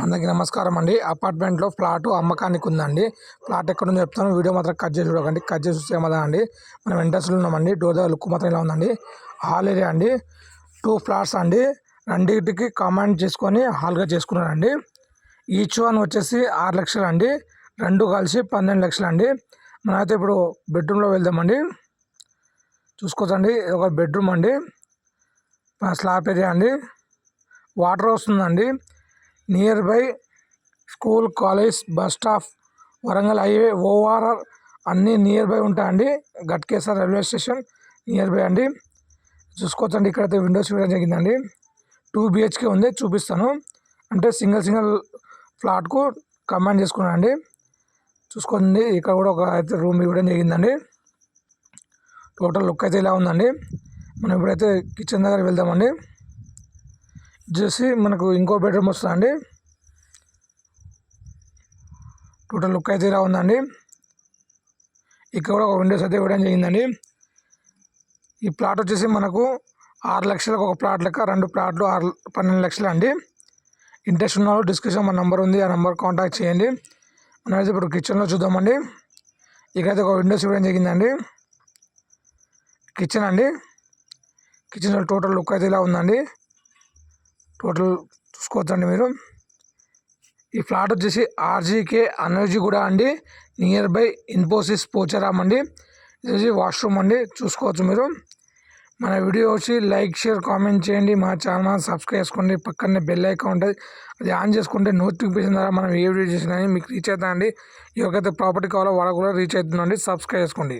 అందరికీ నమస్కారం అండి. అపార్ట్మెంట్లో ఫ్లాట్ అమ్మకానికి ఉందండి. ఫ్లాట్ ఎక్కడుందో చెప్తాను. వీడియో మాత్రం కట్ చేసి చూడకండి. కట్ చేసి చూస్తే ఏమదా అండి మనం ఎంట్రన్స్లో ఉన్నామండి. డోర్ దగ్గర లుక్ మాత్రం ఇలా ఉందండి. హాల్ ఏరియా అండి. టూ ఫ్లాట్స్ అండి. రెండింటికి కామెంట్ చేసుకొని హాల్గా చేసుకున్నారండి. ఈచ్ వన్ వచ్చేసి ఆరు లక్షలు అండి. రెండు కలిసి పన్నెండు లక్షలు అండి. మనమైతే ఇప్పుడు బెడ్రూమ్లో వెళ్దామండి. చూసుకోవచ్చండి. ఇది ఒక బెడ్రూమ్ అండి. స్లాబ్ ఏరియా అండి. వాటర్ వస్తుందండి. Nearby school college bus stop Warangal highway ORR అన్నీ నియర్ బై ఉంటాయండి. Ghatkesar railway station near by అండి. చూసుకోవచ్చండి ఇక్కడైతే విండోస్ చూడడం జరిగిందండి. టూ బిహెచ్కే ఉంది చూపిస్తాను. అంటే సింగిల్ సింగిల్ ఫ్లాట్కు కమాండ్ చేసుకున్నాను అండి చూసుకోండి ఇక్కడ కూడా ఒక అయితే రూమ్ ఇవ్వడం జరిగిందండి. టోటల్ లుక్ అయితే ఇలా ఉందండి. మనం ఇప్పుడైతే కిచెన్ దగ్గర వెళ్దామండి. వచ్చేసి మనకు ఇంకో బెడ్రూమ్ వస్తుందండి. టోటల్ లుక్ అయితే ఇలా ఉందండి. ఇక్కడ కూడా ఒక విండోస్ అయితే ఇవ్వడం జరిగిందండి. ఈ ప్లాట్ వచ్చేసి మనకు ఆరు లక్షలకు ఒక ప్లాట్ లెక్క రెండు ప్లాట్లు ఆరు పన్నెండు లక్షలు అండి. ఇంట్రెస్ట్ ఉన్న వాళ్ళు డిస్క్రిప్షన్ మన నెంబర్ ఉంది ఆ నెంబర్ కాంటాక్ట్ చేయండి. మనం అయితే ఇప్పుడు కిచెన్లో చూద్దామండి. ఇక్కడైతే ఒక విండోస్ ఇవ్వడం జరిగిందండి. కిచెన్ అండి. కిచెన్లో టోటల్ లుక్ అయితే ఇలా ఉందండి. టోటల్ చూసుకోవచ్చండి మీరు. ఈ ఫ్లాట్ వచ్చేసి ఆర్జీకే అనర్జీ కూడా అండి. నియర్ బై ఇన్ఫోసిస్ పోచారామ్ అండి. ఇది వాష్రూమ్ అండి. చూసుకోవచ్చు మీరు. మన వీడియో వచ్చి లైక్ షేర్ కామెంట్ చేయండి. మా ఛానల్ సబ్స్క్రైబ్ చేసుకోండి. పక్కనే బెల్ ఐకాన్ ఉంటుంది. అది ఆన్ చేసుకుంటే నోటిఫికేషన్ ద్వారా మనం ఏ వీడియో చేసినా మీకు రీచ్ అవుతుందండి ఎవరికైతే ప్రాపర్టీ కావాలో వాళ్ళకు కూడా రీచ్ అవుతుందండి. సబ్స్క్రైబ్ చేసుకోండి.